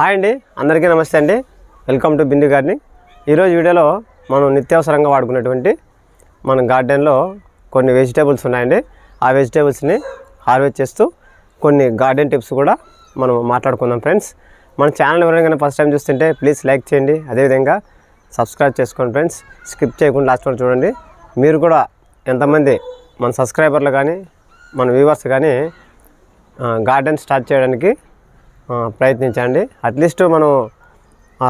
Hi అండి అందరికీ నమస్తే అండి. వెల్కమ్ టు బిందు గార్డెనింగ్ ఈరోజు వీడియోలో మనం నిత్యావసరంగా వాడుకునేటువంటి మన గార్డెన్లో కొన్ని వెజిటేబుల్స్ ఉన్నాయండి. ఆ వెజిటేబుల్స్ని హార్వెస్ట్ చేస్తూ కొన్ని గార్డెన్ టిప్స్ కూడా మనం మాట్లాడుకుందాం ఫ్రెండ్స్. మన ఛానల్ ఎవరైనా ఫస్ట్ టైం చూస్తుంటే ప్లీజ్ లైక్ చేయండి. అదేవిధంగా సబ్స్క్రైబ్ చేసుకోండి ఫ్రెండ్స్. స్కిప్ చేయకుండా లాస్ట్ వరకు చూడండి. మీరు కూడా ఎంతమంది మన సబ్స్క్రైబర్లు కానీ మన వ్యూవర్స్ కానీ గార్డెన్ స్టార్ట్ చేయడానికి ప్రయత్నించండి. అట్లీస్ట్ మనం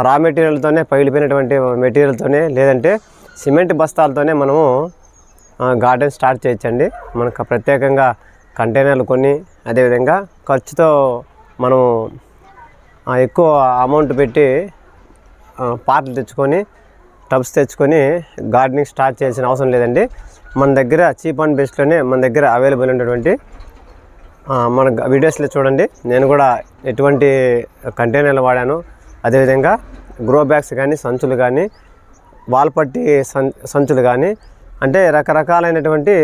రా మెటీరియల్తోనే పగిలిపోయినటువంటి మెటీరియల్తోనే లేదంటే సిమెంట్ బస్తాలతోనే మనము గార్డెన్ స్టార్ట్ చేయొచ్చండి. మనకు ప్రత్యేకంగా కంటైనర్లు కొన్ని అదేవిధంగా ఖర్చుతో మనం ఎక్కువ అమౌంట్ పెట్టి పార్ట్లు తెచ్చుకొని టబ్స్ తెచ్చుకొని గార్డెనింగ్ స్టార్ట్ చేయాల్సిన అవసరం లేదండి. మన దగ్గర చీప్ అండ్ బెస్ట్లోనే మన దగ్గర అవైలబుల్ ఉన్నటువంటి మన వీడియోస్లో చూడండి. నేను కూడా ఎటువంటి కంటైనర్లు వాడాను. అదేవిధంగా గ్రో బ్యాగ్స్ కానీ సంచులు కానీ వాల్పట్టి సంచులు కానీ అంటే రకరకాలైనటువంటి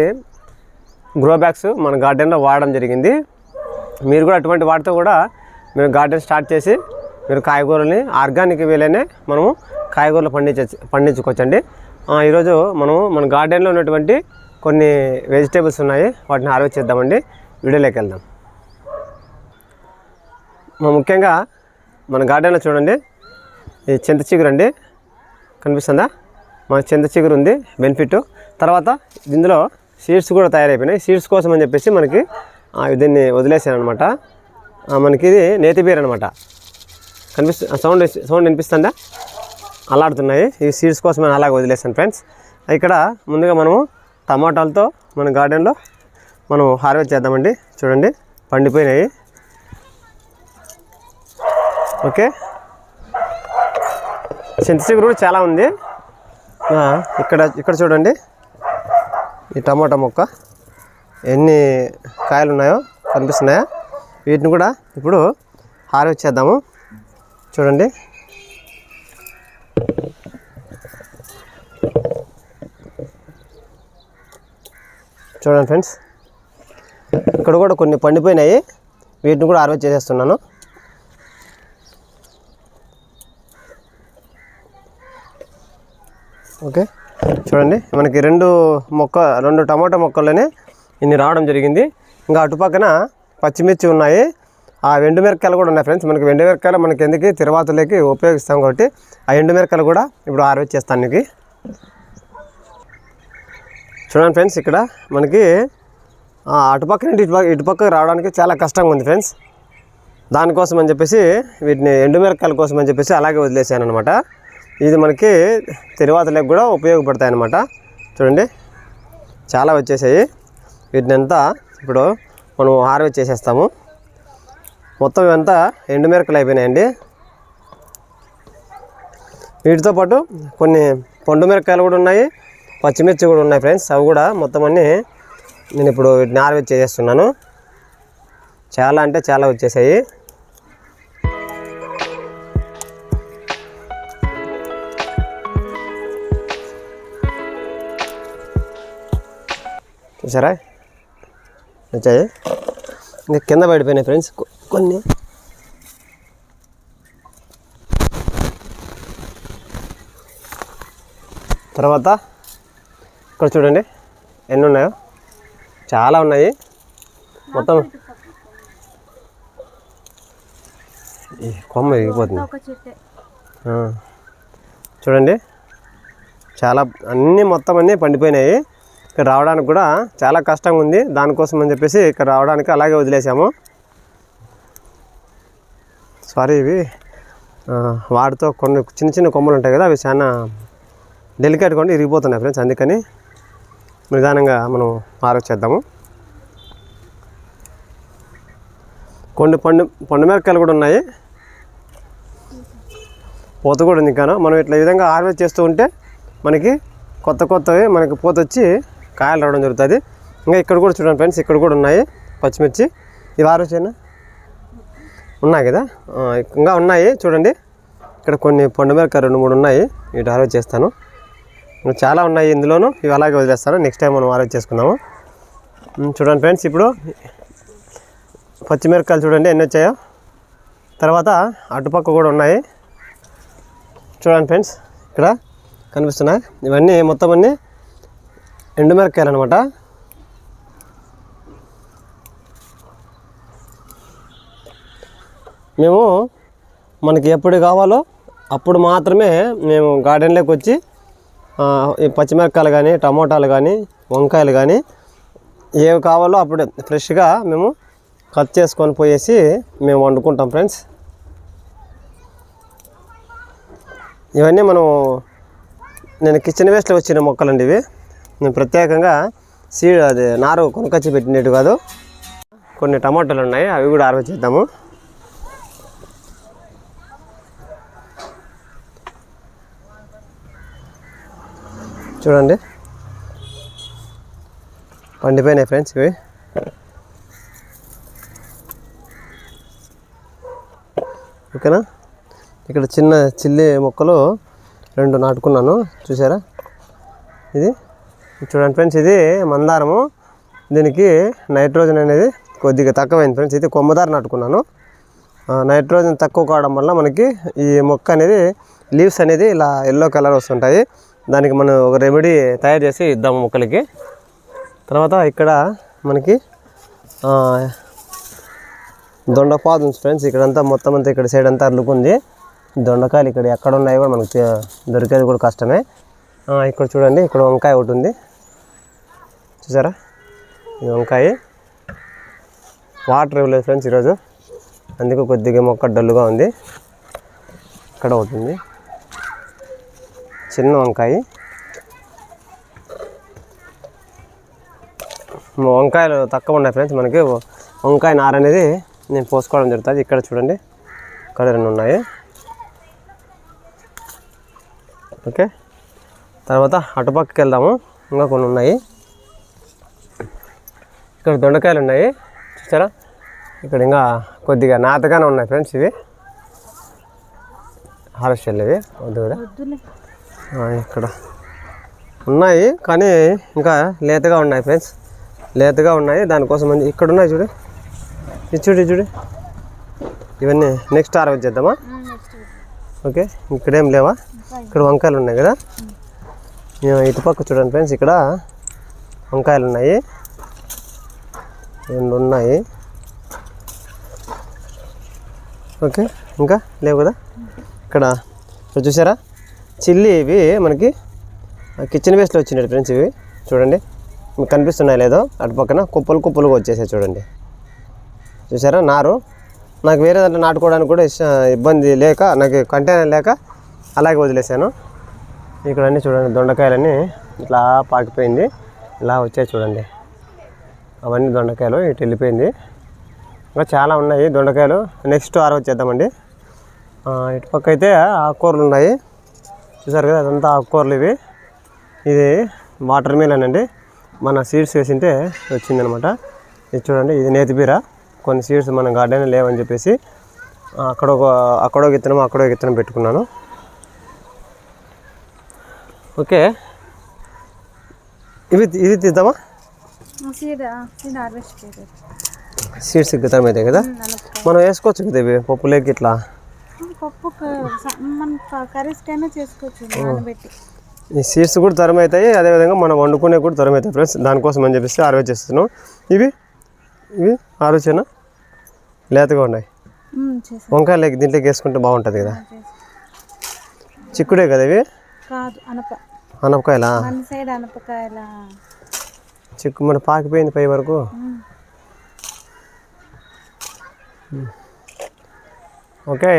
గ్రో బ్యాగ్స్ మన గార్డెన్లో వాడడం జరిగింది. మీరు కూడా అటువంటి వాటితో కూడా మీరు గార్డెన్ స్టార్ట్ చేసి మీరు కాయగూరల్ని ఆర్గానిక్ వేలేనే మనము కాయగూరలు పండించ పండించుకోవచ్చండి. ఈరోజు మనము మన గార్డెన్లో ఉన్నటువంటి కొన్ని వెజిటేబుల్స్ ఉన్నాయి. వాటిని హార్వెస్ట్ చేద్దామండి. వీడియోలోకి వెళ్దాం. ముఖ్యంగా మన గార్డెన్లో చూడండి. ఈ చింత చిగురు అండి. కనిపిస్తుందా? మన చింత చిగురు ఉంది బెనిఫిట్. తర్వాత ఇందులో సీడ్స్ కూడా తయారైపోయినాయి. సీడ్స్ కోసం అని చెప్పేసి మనకి దీన్ని వదిలేసాను అనమాట మనకి ఇది నేతి బీర్ అనమాట. కనిపిస్తు సౌండ్ సౌండ్ వినిపిస్తుందా? అలాడుతున్నాయి ఈ సీడ్స్ కోసం అలాగే వదిలేసాను ఫ్రెండ్స్. ఇక్కడ ముందుగా మనము టమాటాలతో మన గార్డెన్లో మనం హార్వెస్ట్ చేద్దామండి. చూడండి పండిపోయినాయి. ఓకే. చింతచిగురు కూడా చాలా ఉంది. ఇక్కడ ఇక్కడ చూడండి. ఈ టమాటా మొక్క. ఎన్ని కాయలు ఉన్నాయో కనిపిస్తున్నాయా? వీటిని కూడా ఇప్పుడు హార్వెస్ట్ చేద్దాము. చూడండి. చూడండి ఫ్రెండ్స్ ఇక్కడ కూడా కొన్ని పండిపోయినాయి. వీటిని కూడా హార్వెస్ట్ చేసేస్తున్నాను. ఓకే. చూడండి మనకి రెండు మొక్క రెండు టమాటా మొక్కల్లోనే ఇన్ని రావడం జరిగింది. ఇంకా అటుపక్కన పచ్చిమిర్చి ఉన్నాయి. ఆ ఎండుమిరకాయలు కూడా ఉన్నాయి ఫ్రెండ్స్. మనకి ఎండుమిరకాయలు మనకి ఎందుకు తిరువాతలోకి ఉపయోగిస్తాం కాబట్టి ఆ ఎండుమిరకాయలు కూడా ఇప్పుడు హార్వెస్ట్ చేస్తాను నీకు. చూడండి ఫ్రెండ్స్ ఇక్కడ మనకి అటుపక్క నుండి ఇటుపక్క రావడానికి చాలా కష్టంగా ఉంది ఫ్రెండ్స్. దానికోసం అని చెప్పేసి వీటిని ఎండుమిరకాయల కోసం అని చెప్పేసి అలాగే వదిలేసాను అనమాట ఇది మనకి తిరువాతలకు కూడా ఉపయోగపడతాయి అనమాట చూడండి చాలా వచ్చేసాయి. వీటిని అంతా ఇప్పుడు మనం హార్వెస్ట్ చేసేస్తాము. మొత్తం ఇవంతా ఎండుమిరకలు అయిపోయినాయండి. వీటితో పాటు కొన్ని పండు మిరకాయలు కూడా ఉన్నాయి. పచ్చిమిర్చి కూడా ఉన్నాయి ఫ్రెండ్స్. అవి కూడా మొత్తం అన్నీ నేను ఇప్పుడు వీటిని హార్వెస్ట్ చేసేస్తున్నాను. చాలా అంటే చాలా వచ్చేసాయి. చూసారా? వచ్చాయి. ఇంకా కింద పడిపోయినాయి ఫ్రెండ్స్. కొన్ని. తర్వాత ఇక్కడ చూడండి. ఎన్ని ఉన్నాయో? చాలా ఉన్నాయి. మొత్తం కొమ్మ ఆ. చూడండి. చాలా అన్నీ మొత్తం అన్నీ పండిపోయినాయి. ఇక్కడ రావడానికి కూడా చాలా కష్టంగా ఉంది. దానికోసం అని చెప్పేసి ఇక్కడ రావడానికి అలాగే వదిలేసాము. సారీ ఇవి వాటితో కొన్ని చిన్న చిన్న కొమ్మలు ఉంటాయి కదా అవి చాలా డెలికేట్గా ఉండి ఇరిగిపోతున్నాయి ఫ్రెండ్స్ అందుకని నిదానంగా మనం ఆరోచేద్దాము కొన్ని పండు పండు మిరకాయలు కూడా ఉన్నాయి. పూత కూడా ఉంది ఇంకా మనం ఇట్లా ఈ విధంగా హార్వెస్ట్ చేస్తూ ఉంటే మనకి కొత్త కొత్తవి మనకి పూత వచ్చి కాయలు రావడం జరుగుతుంది. ఇంకా ఇక్కడ కూడా చూడండి ఫ్రెండ్స్ ఇక్కడ కూడా ఉన్నాయి పచ్చిమిర్చి. ఇవి హార్వెస్ట్ అయినా ఉన్నాయి కదా? ఇంకా ఉన్నాయి చూడండి. ఇక్కడ కొన్ని పండు మిరకాయ రెండు మూడు ఉన్నాయి. వీటి హార్వెస్ట్ చేస్తాను. చాలా ఉన్నాయి ఇందులోనూ. ఇవి అలాగే వదిలేస్తాను నెక్స్ట్ టైం మనం ఆరెంజ్ చేసుకుందాము. చూడండి ఫ్రెండ్స్ ఇప్పుడు పచ్చిమిరపకాయలు చూడండి ఎన్ని వచ్చాయో. తర్వాత అటుపక్క కూడా ఉన్నాయి. చూడండి ఫ్రెండ్స్ ఇక్కడ కనిపిస్తున్నాయి. ఇవన్నీ మొత్తం అన్నీ ఎండుమిరకాయలు అనమాట మేము మనకి ఎప్పుడు కావాలో అప్పుడు మాత్రమే మేము గార్డెన్లోకి వచ్చి పచ్చిమిరపకాయలు కానీ టమోటాలు కానీ వంకాయలు కానీ ఏవి కావాలో అప్పుడు ఫ్రెష్గా మేము కట్ చేసుకొని పోయేసి మేము వండుకుంటాం ఫ్రెండ్స్. ఇవన్నీ మనం నేను కిచెన్ వేస్ట్లో వచ్చిన మొక్కలండి ఇవి. నేను ప్రత్యేకంగా సీడ్ అది నారు కొనుకొచ్చి పెట్టినట్టు కాదు. కొన్ని టమాటాలు ఉన్నాయి అవి కూడా హార్వెస్ట్ చూడండి. పండిపోయినాయి ఫ్రెండ్స్ ఇవి. ఓకేనా? ఇక్కడ చిన్న చిల్లి మొక్కలు రెండు నాటుకున్నాను. చూసారా? ఇది చూడండి ఫ్రెండ్స్ ఇది మందారము. దీనికి నైట్రోజన్ అనేది కొద్దిగా తక్కువైంది ఫ్రెండ్స్ ఇది కొమ్మదార నాటుకున్నాను. నైట్రోజన్ తక్కువ కావడం వల్ల మనకి ఈ మొక్క అనేది లీవ్స్ అనేది ఇలా ఎల్లో కలర్ వస్తుంటాయి. దానికి మనం ఒక రెమెడీ తయారు చేసి ఇద్దాము మొక్కలకి. తర్వాత ఇక్కడ మనకి దొండపాదు ఉంది ఫ్రెండ్స్ ఇక్కడంతా మొత్తం అంతా ఇక్కడ సైడ్ అంతా అల్లుకుంది. దొండకాయలు ఇక్కడ ఎక్కడ ఉన్నాయో కూడా మనకు దొరికేది కూడా కష్టమే. ఇక్కడ చూడండి ఇక్కడ వంకాయ ఒకటి ఉంది. చూసారా? ఈ వంకాయ. వాటర్ ఇవ్వలేదు ఫ్రెండ్స్ ఈరోజు. అందుకు కొద్దిగా మొక్క డల్లుగా ఉంది. ఇక్కడ ఒకటి ఉంది. చిన్న వంకాయ. వంకాయలు తక్కువ ఉన్నాయి ఫ్రెండ్స్ మనకి వంకాయ నార అనేది నేను పోసుకోవడం జరుగుతుంది. ఇక్కడ చూడండి ఇక్కడ రెండు ఉన్నాయి. ఓకే తర్వాత అటుపక్కకి వెళ్దాము. ఇంకా కొన్ని ఉన్నాయి. ఇక్కడ దొండకాయలు ఉన్నాయి చూసారా? ఇక్కడ ఇంకా కొద్దిగా నాతగానే ఉన్నాయి ఫ్రెండ్స్ ఇవి. హార్వెస్ట్ ఇవి. వద్దు కదా. ఇక్కడ. ఉన్నాయి కానీ ఇంకా లేతగా ఉన్నాయి ఫ్రెండ్స్. లేతగా ఉన్నాయి దానికోసం ఇక్కడ ఉన్నాయి చూడు. ఇది చూడు ఇవన్నీ నెక్స్ట్ హార్వెస్ట్ చేద్దామా? ఓకే ఇక్కడేం లేవా? ఇక్కడ వంకాయలు ఉన్నాయి కదా? ఇటుపక్క చూడండి ఫ్రెండ్స్ ఇక్కడ వంకాయలు ఉన్నాయి. రెండు ఉన్నాయి. ఓకే ఇంకా లేవు కదా? ఇక్కడ ఇక్కడ చూసారా? చిల్లీ ఇవి మనకి కిచెన్ వేస్ట్లో వచ్చినాయి ఫ్రెండ్స్ ఇవి. చూడండి మీకు కనిపిస్తున్నాయి లేదో? అటు పక్కన కుప్పలు కుప్పలుగా వచ్చేసాయి చూడండి. చూసారా? నారు. నాకు వేరే దాంట్లో నాటుకోవడానికి కూడా ఇబ్బంది లేక నాకు కంటైనర్ లేక అలాగే వదిలేసాను ఇక్కడ అన్నీ చూడండి దొండకాయలన్నీ ఇట్లా పాకిపోయింది. ఇలా వచ్చాయి చూడండి. అవన్నీ దొండకాయలు ఇటు వెళ్ళిపోయింది. ఇంకా చాలా ఉన్నాయి దొండకాయలు. నెక్స్ట్ ఆరవ చేద్దామండి ఇటు పక్క అయితే ఆకుకూరలు ఉన్నాయి. చూసారు కదా అదంతా ఆకుకూరలు ఇవి. ఇది వాటర్ మిలన్ అండి. మన సీడ్స్ వేసింటే వచ్చిందనమాట. ఇది చూడండి ఇది నేతిబీర కొన్ని సీడ్స్ మన గార్డెన్ లేవని చెప్పేసి అక్కడ ఒక అక్కడో విత్తనం అక్కడో విత్తనం పెట్టుకున్నాను. ఓకే. ఇవి ఇది తీద్దామా? సీడ్స్ విత్తనం అయితే కదా మనం వేసుకోవచ్చు కదా ఇవి పప్పులేకి ఇట్లా? పప్పు మన కర్రీస్కైనా చేసుకోవచ్చు నానబెట్టి. ఈ సీడ్స్ కూడా తరం అవుతాయి అదేవిధంగా మనం వండుకునే కూడా తరం అవుతాయి ఫ్రెండ్స్. దానికోసం అని చెప్పేసి ఆరోగ్య చేస్తున్నాం. ఇవి ఇవి ఆరోచన? లేతగా ఉన్నాయి. చేసా. వంకాయలు దీంట్లోకి వేసుకుంటే బాగుంటుంది కదా. చిక్కుడే కదా ఇవి? కాదు అనప. అనపకాయలా? సైడ్ అనపకాయల. చిక్కు మన పాకిపోయింది పై వరకు. ఓకే.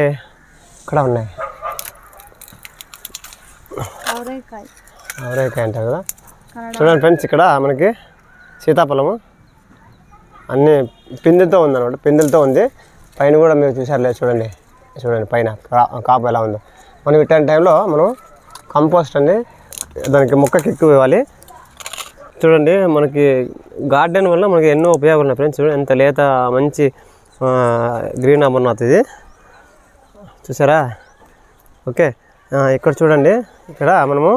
ఇక్కడ ఉన్నాయి. అవరేకాయ అంటారు కదా? చూడండి ఫ్రెండ్స్ ఇక్కడ మనకి సీతాఫలము అన్నీ పిందెలతో ఉంది అనమాట పిందెలతో ఉంది. పైన కూడా మీరు చూసారులే చూడండి. చూడండి పైన కా- కాపు ఎలా ఉందో. మనం ఇట్లాంటి టైంలో మనం కంపోస్ట్ అండి దానికి మొక్కకి ఎక్కువ ఇవ్వాలి. చూడండి మనకి గార్డెన్ వల్ల మనకి ఎన్నో ఉపయోగాలు ఉన్నాయి ఫ్రెండ్స్. చూడండి ఎంత లేత మంచి గ్రీన్ అమర్నాథ్ ఇది. చూసారా? ఓకే. ఇక్కడ చూడండి. ఇక్కడ మనము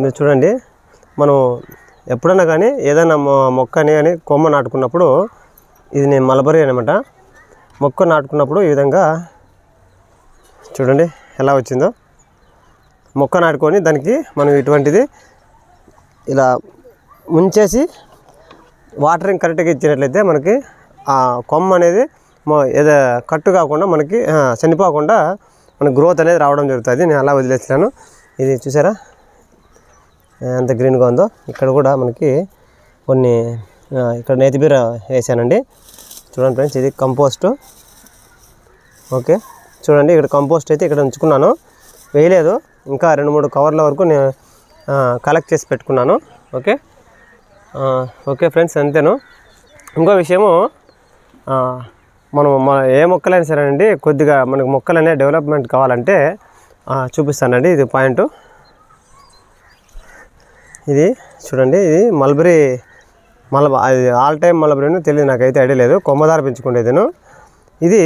మీరు చూడండి. మనం ఎప్పుడన్నా కానీ ఏదైనా మొక్కని అని కొమ్మ నాటుకున్నప్పుడు ఇది నేను మలబరీ అనమాట మొక్క నాటుకున్నప్పుడు ఈ విధంగా చూడండి ఎలా వచ్చిందో. మొక్క నాటుకొని దానికి మనం ఇటువంటిది ఇలా ముంచేసి వాటరింగ్ కరెక్ట్గా ఇచ్చినట్లయితే మనకి ఆ కొమ్మ అనేది ఏదో కట్టు కాకుండా మనకి చనిపోకుండా మన గ్రోత్ అనేది రావడం జరుగుతుంది. నేను అలా వదిలేసినాను ఇది చూసారా? ఎంత గ్రీన్గా ఉందో. ఇక్కడ కూడా మనకి కొన్ని ఇక్కడ నేతిబీర వేసానండి. చూడండి ఫ్రెండ్స్ ఇది కంపోస్టు ఓకే. చూడండి ఇక్కడ కంపోస్ట్ అయితే ఇక్కడ ఉంచుకున్నాను. వేయలేదు. ఇంకా రెండు మూడు కవర్ల వరకు నేను కలెక్ట్ చేసి పెట్టుకున్నాను. ఓకే. ఓకే ఫ్రెండ్స్ అంతేను. ఇంకో విషయము మనం మన ఏ మొక్కలైనా సరే అండి కొద్దిగా మనకు మొక్కలు అనేవి డెవలప్మెంట్ కావాలంటే చూపిస్తానండి ఇది పాయింట్. ఇది చూడండి ఇది మల్బరీ మలబ అది ఆల్ టైమ్ మలబరీను తెలియదు నాకైతే ఐడియా లేదు. కొమ్మదార పెంచుకునేదిను ఇది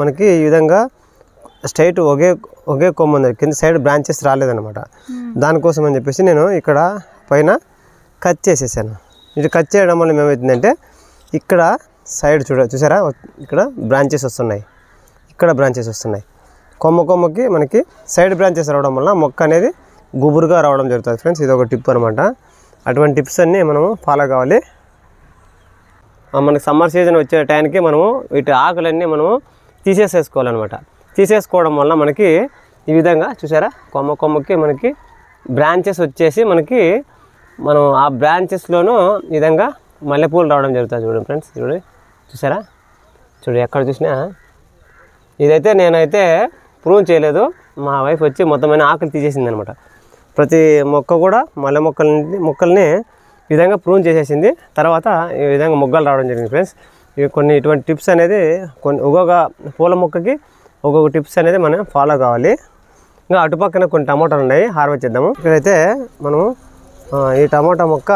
మనకి ఈ విధంగా స్ట్రైట్ ఒకే ఒకే కొమ్మ ఉంది కింద సైడ్ బ్రాంచెస్ రాలేదన్నమాట. దానికోసం అని చెప్పేసి నేను ఇక్కడ పైన కట్ చేసేసాను. ఇది కట్ చేయడం వల్ల ఏమవుతుందంటే ఇక్కడ సైడ్ చూడ చూసారా? ఇక్కడ బ్రాంచెస్ వస్తున్నాయి. ఇక్కడ బ్రాంచెస్ వస్తున్నాయి. కొమ్మ కొమ్మకి మనకి సైడ్ బ్రాంచెస్ రావడం వల్ల మొక్క అనేది గుబురుగా రావడం జరుగుతుంది ఫ్రెండ్స్. ఇది ఒక టిప్ అనమాట అటువంటి టిప్స్ అన్నీ మనము ఫాలో కావాలి. మనకి సమ్మర్ సీజన్ వచ్చే టైంకి మనము వీటి ఆకులన్నీ మనము తీసేసేసుకోవాలన్నమాట. తీసేసుకోవడం వల్ల మనకి ఈ విధంగా చూసారా? కొమ్మ కొమ్మకి మనకి బ్రాంచెస్ వచ్చేసి మనకి మనం ఆ బ్రాంచెస్లోనూ ఈ విధంగా మల్లెపూలు రావడం జరుగుతుంది చూడండి ఫ్రెండ్స్. చూడండి చూసారా? చూడు ఎక్కడ చూసినా ఇదైతే నేనైతే ప్రూవ్ చేయలేదు. మా వైఫ్ వచ్చి మొత్తమైన ఆకులు తీసేసింది అనమాట ప్రతి మొక్క కూడా మల్లె మొక్కలని మొక్కల్ని ఈ విధంగా ప్రూవ్ చేసేసింది. తర్వాత ఈ విధంగా మొగ్గలు రావడం జరిగింది ఫ్రెండ్స్ ఇవి కొన్ని ఇటువంటి టిప్స్ అనేది కొన్ని ఒక్కొక్క పూల మొక్కకి ఒక్కొక్క టిప్స్ అనేది మనం ఫాలో కావాలి. ఇంకా అటుపక్కన కొన్ని టమాటాలు ఉన్నాయి హార్వెస్ట్ చేద్దాము. ఇక్కడైతే మనము ఈ టమాటా మొక్క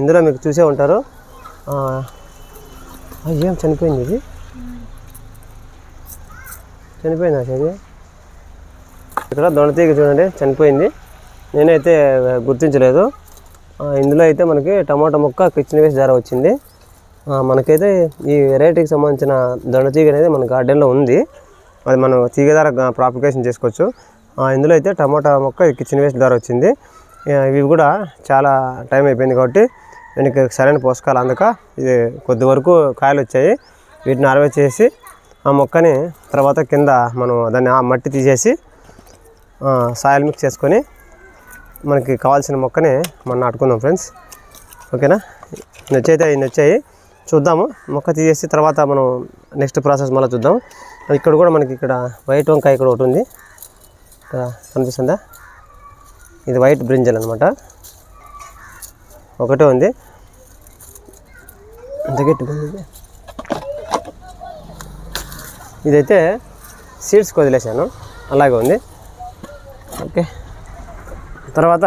ఇందులో మీకు చూసే ఉంటారు. ఏం చనిపోయింది ఇది? చనిపోయిందా చదివి ఇక్కడ దొండతీగ చూడండి చనిపోయింది. నేనైతే గుర్తించలేదు. ఇందులో అయితే మనకి టమాటా మొక్క కిచెన్ వేస్ట్ ధర వచ్చింది. మనకైతే ఈ వెరైటీకి సంబంధించిన దొండతీగ అనేది మన గార్డెన్లో ఉంది. అది మనం తీగ ధర ప్రాపికేషన్ చేసుకోవచ్చు. ఇందులో అయితే టమాటా మొక్క కిచెన్ వేస్ట్ ధర వచ్చింది. ఇవి కూడా చాలా టైం అయిపోయింది కాబట్టి దీనికి సరైన పోషకాలు అందక ఇది కొద్ది వరకు కాయలు వచ్చాయి. వీటిని అరవై చేసి ఆ మొక్కని తర్వాత కింద మనం దాన్ని ఆ మట్టి తీసేసి సాయిల్ మిక్స్ చేసుకొని మనకి కావాల్సిన మొక్కని మనం నాటుకుందాం ఫ్రెండ్స్. ఓకేనా? నచ్చైతే అవి నచ్చాయి. చూద్దాము. మొక్క తీసేసి తర్వాత మనం నెక్స్ట్ ప్రాసెస్ మళ్ళీ చూద్దాం. ఇక్కడ కూడా మనకి ఇక్కడ వైట్ వంకాయ ఇక్కడ ఒకటి ఉంది. ఇక్కడ కనిపిస్తుందా? ఇది వైట్ బ్రింజల్ అనమాట ఒకటే ఉంది. అంత. ఇదైతే సీడ్స్కి వదిలేసాను అలాగే ఉంది. ఓకే. తర్వాత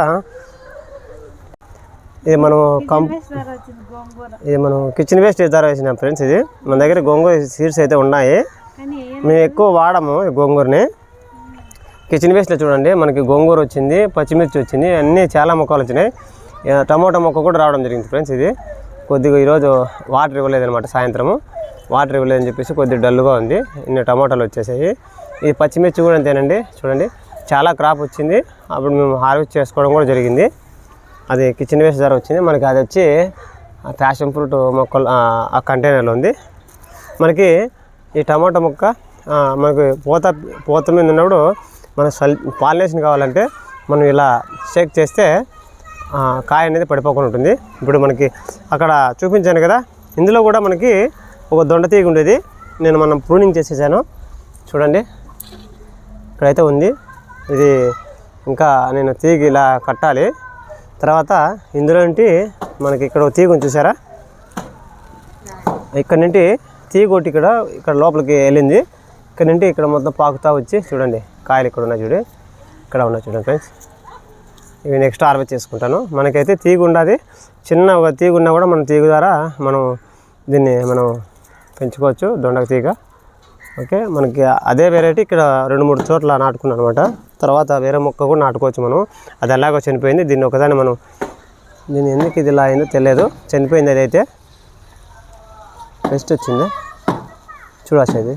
ఇది మనం కం ఇది మనం కిచెన్ వేస్ట్ ధర వేసినాం ఫ్రెండ్స్ ఇది. మన దగ్గర గోంగూర సీడ్స్ అయితే ఉన్నాయి. మేము ఎక్కువ వాడము ఈ గోంగూరని. కిచెన్ వేస్ట్లో చూడండి మనకి గోంగూర వచ్చింది పచ్చిమిర్చి వచ్చింది అన్నీ చాలా మొక్కలు వచ్చినాయి. టమోటా మొక్క కూడా రావడం జరిగింది ఫ్రెండ్స్ ఇది. కొద్దిగా ఈరోజు వాటర్ ఇవ్వలేదనమాట సాయంత్రము. వాటర్ ఇవ్వలేదని చెప్పేసి కొద్దిగా డల్గా ఉంది. ఇన్ని టమోటాలు వచ్చేసాయి. ఈ పచ్చిమిర్చి కూడా అంతేనండి. చూడండి చాలా క్రాప్ వచ్చింది. అప్పుడు మేము హార్వెస్ట్ చేసుకోవడం కూడా జరిగింది. అది కిచెన్ వేస్ట్ ధర వచ్చింది. మనకి అది వచ్చి ప్యాషన్ ఫ్రూట్ మొక్కలు ఆ, కంటైనర్లో ఉంది. మనకి ఈ టమాటా మొక్క మనకి పూత పూత మీద ఉన్నప్పుడు మన సల్ పాలినేషన్ కావాలంటే మనం ఇలా షేక్ చేస్తే కాయ అనేది పడిపోకుండా ఉంటుంది. ఇప్పుడు మనకి అక్కడ చూపించాను కదా ఇందులో కూడా మనకి ఒక దొండ తీగ ఉండేది. నేను మనం ప్రూనింగ్ చేసేసాను. చూడండి. ఇక్కడైతే ఉంది. ఇది ఇంకా నేను తీగ ఇలా కట్టాలి. తర్వాత ఇందులో నుండి మనకి ఇక్కడ తీగ ఉంది చూసారా? ఇక్కడ నుండి తీగ ఒకటి ఇక్కడ ఇక్కడ లోపలికి వెళ్ళింది. ఇక్కడ నుండి ఇక్కడ మొత్తం పాకుతా వచ్చి చూడండి కాయలు ఇక్కడ ఉన్నాయి చూడు. ఇక్కడ ఉన్నాయి చూడండి ఫ్రెండ్స్ ఇవి నెక్స్ట్ హార్వెస్ట్ చేసుకుంటాను. మనకైతే తీగ ఉండదు. చిన్న ఒక తీగ ఉన్నా కూడా మన తీగ ద్వారా మనం దీన్ని మనం పెంచుకోవచ్చు దొండక తీగ. ఓకే మనకి అదే వెరైటీ ఇక్కడ రెండు మూడు చోట్ల నాటుకున్నాను అనమాట తర్వాత వేరే మొక్క కూడా నాటుకోవచ్చు మనం. అది ఎలాగో చనిపోయింది దీన్ని ఒకదాన్ని మనం దీన్ని ఎందుకు ఇది ఇలా అయిందో తెలియదు. చనిపోయింది అదైతే పెస్ట్ వచ్చింది? చూడు ఆశ ఇది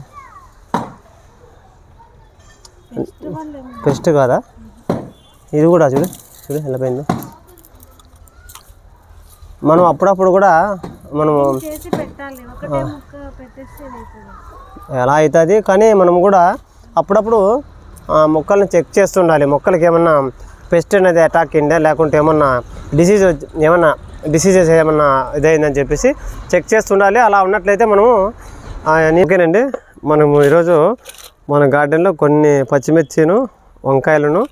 ఫెస్టివల్ ఏమో బెస్ట్ కాదా? ఇది కూడా చూడు. చూడు ఎలా పోయిందో. మనం అప్పుడప్పుడు కూడా మనము ఎలా అవుతుంది? కానీ మనం కూడా అప్పుడప్పుడు మొక్కల్ని చెక్ చేస్తుండాలి. మొక్కలకి ఏమన్నా పెస్ట్ అనేది అటాక్ అయిందా? లేకుంటే ఏమన్నా డిసీజ్ ఏమన్నా డిసీజెస్ ఏమన్నా ఇదైందని చెప్పేసి చెక్ చేస్తుండాలి. అలా ఉన్నట్లయితే మనము ఓకేనండి. మనము ఈరోజు మన గార్డెన్లో కొన్ని పచ్చిమిర్చిను వంకాయలను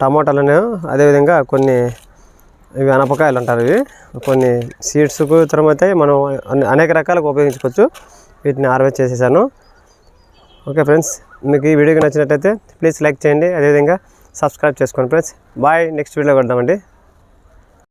టమోటాలను అదేవిధంగా కొన్ని ఇవి అనపకాయలు అంటారు ఇవి. కొన్ని సీడ్స్కు తర్వాత మనం అనేక రకాలుగా ఉపయోగించుకోవచ్చు. వీటిని హార్వెస్ట్ చేసేసాను. ఓకే ఫ్రెండ్స్ మీకు ఈ వీడియోకి నచ్చినట్టయితే ప్లీజ్ లైక్ చేయండి. అదేవిధంగా సబ్స్క్రైబ్ చేసుకోండి ఫ్రెండ్స్. Bye next video కొడదామండి